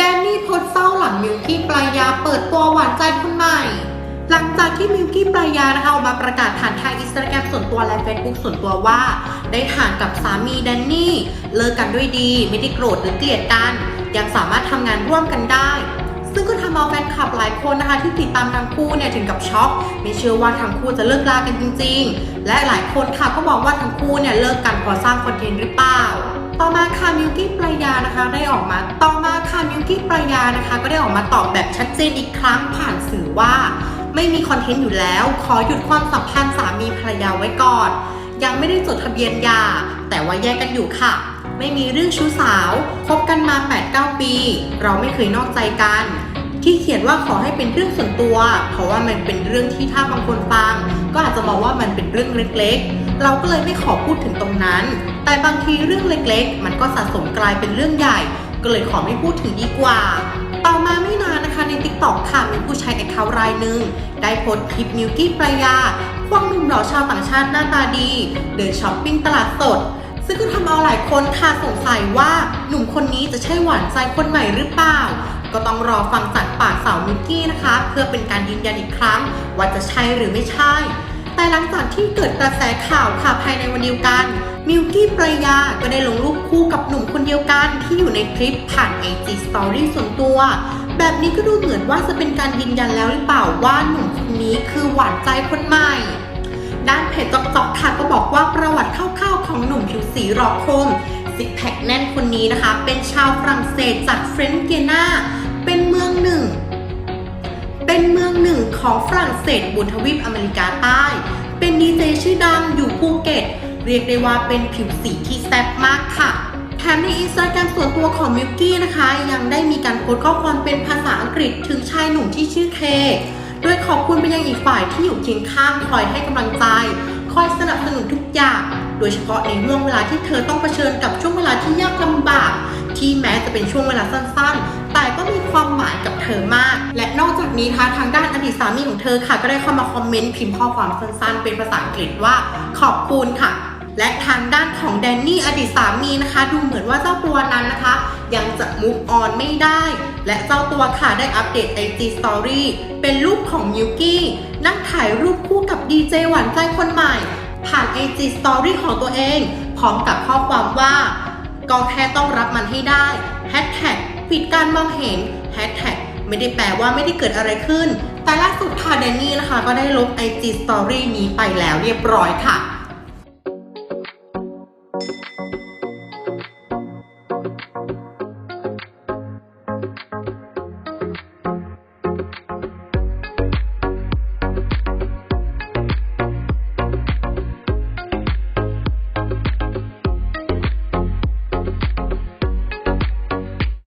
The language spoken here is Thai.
แดนนี่โพสเศร้าหลังมิวกี้ปลายาเปิดตัวหวานใจคนใหม่ หลังจากที่มิวกี้ปลายานะคะออกมาประกาศผ่านทางอินสตาแกรมส่วนตัวและเฟซบุ๊กส่วนตัวว่า ได้ห่างกับสามีแดนนี่ เลิกกันด้วยดี ไม่ได้โกรธหรือเกลียดกัน ยังสามารถทำงานร่วมกันได้ ซึ่งก็ทำเอาแฟนคลับหลายคนนะคะ ที่ติดตามทั้งคู่เนี่ยถึงกับช็อกไม่เชื่อว่าทั้งคู่จะเลิกลากันจริง ๆ และหลายคนค่ะก็บอกว่าทั้งคู่เนี่ยเลิกกันเพราะสร้างคอนเทนต์หรือเปล่า ต่อมาค่ะมิวกี้ปรายานะคะได้ออกมา ต่อมาค่ะมิวกี้ปรายานะคะ ก็ได้ออกมาตอบแบบชัดเจนอีกครั้งผ่านสื่อว่า ไม่มีคอนเทนต์อยู่แล้ว ขอหยุดความสัมพันธ์สามีภรรยาไว้ก่อน ยังไม่ได้จดทะเบียนหย่าแต่ว่าแยกกันอยู่ค่ะ ไม่มีเรื่องชู้สาวคบกันมา 8-9 ปี เราไม่เคยนอกใจกัน ที่เขียนว่าขอให้เป็นเรื่องส่วนตัว เพราะว่ามันเป็นเรื่องที่ถ้าบางคนฟัง ก็อาจจะมองว่ามันเป็นเรื่องเล็กๆ เราก็เลยไม่ขอพูดถึงตรงนั้น แต่บางทีเรื่องเล็กๆ มันก็สะสมกลายเป็นเรื่องใหญ่ ก็เลยขอไม่พูดถึงดีกว่า ต่อมาไม่นานนะคะใน t ิ k t o k ค่ะมีผู้ใช้แอคเคาท์รายหนึ่งได้โพสต์คลิปมิวกี้ปรายาควงหนุ่มหล่อชาวต่างชาติหน้าตาดี เดินช้อปปิ้งตลาดสดซึ่งก็ทำเอาหลายคนค่ะสงสัยว่าหนุ่มคนนี้จะใช่หวานใจคนใหม่หรือเปล่า ก็ต้องรอฟังจากปากสาวมิวกี้นะคะ เพื่อเป็นการยืนยันอีกครั้ง ว่าจะใช่หรือไม่ใช่ แต่หลังจากที่เกิดกระแสข่าวค่ะภายในวันเดียวกัน มิวกี้ปรายาก็ได้ลงรูปคู่กับหนุ่มคนเดียวกันที่อยู่ในคลิปผ่าน IG Story ส่วนตัว แบบนี้ก็ดูเหมือนว่าจะเป็นการยืนยันแล้วหรือเปล่าว่าหนุ่มคนนี้คือหวานใจคนใหม่ด้านเพจจอกจอกค่ะก็บอกว่าประวัติคร่าวๆของหนุ่มผิวสีหลอคมซิกแพคแน่นคนนี้นะคะ เป็นชาวฝรั่งเศสจากเฟรนซ์เกนาเป็นเมืองหนึ่ง เป็นเมืองหนึ่งของฝรั่งเศสบนทวีปอเมริกาใต้ เป็นดีเจชื่อดังอยู่ภูเก็ต เรียกได้ว่าเป็นผิวสีที่แซ่บมากค่ะ แถมในอินสตาแกรมส่วนตัวของมิวกี้นะคะ ยังได้มีการโพสต์ข้อความเป็นภาษาอังกฤษถึงชายหนุ่มที่ชื่อเค โดยขอบคุณไปยังอีกฝ่ายที่อยู่เคียงข้างคอยให้กำลังใจ อย่าง โดยเฉพาะในห่วงเวลาที่เธอต้องเผชิญกับช่วงเวลาที่ยากลำบาก ที่แม้จะเป็นช่วงเวลาสั้นๆ แต่ก็มีความหมายกับเธอมาก และนอกจากนี้ค่ะทางด้านอดีตสามีของเธอค่ะ ก็ได้เข้ามาคอมเมนต์พิมพ์ข้อความสั้นๆ เป็นภาษาอังกฤษว่าขอบคุณค่ะและทางด้านของแดนนี่อดีตสามีนะคะ ดูเหมือนว่าเจ้าตัวนั้นนะคะ ยังจะ move on ไม่ได้ และเจ้าตัวค่ะได้อัปเดต IG Story เป็นรูปของมิวกี้นั่งถ่ายรูปคู่กับดีเจหวานใจคนใหม่ ผ่าน IG Story ของตัวเอง พร้อมกับข้อความว่า ก็แค่ต้องรับมันให้ได้แฮชแท็กปิดการมองเห็นแฮชแท็กไม่ได้แปลว่าไม่ได้เกิดอะไรขึ้น แต่ล่าสุดค่ะแดนนี่นะคะ ก็ได้ลบ IG Story นี้ไปแล้วเรียบร้อยค่ะ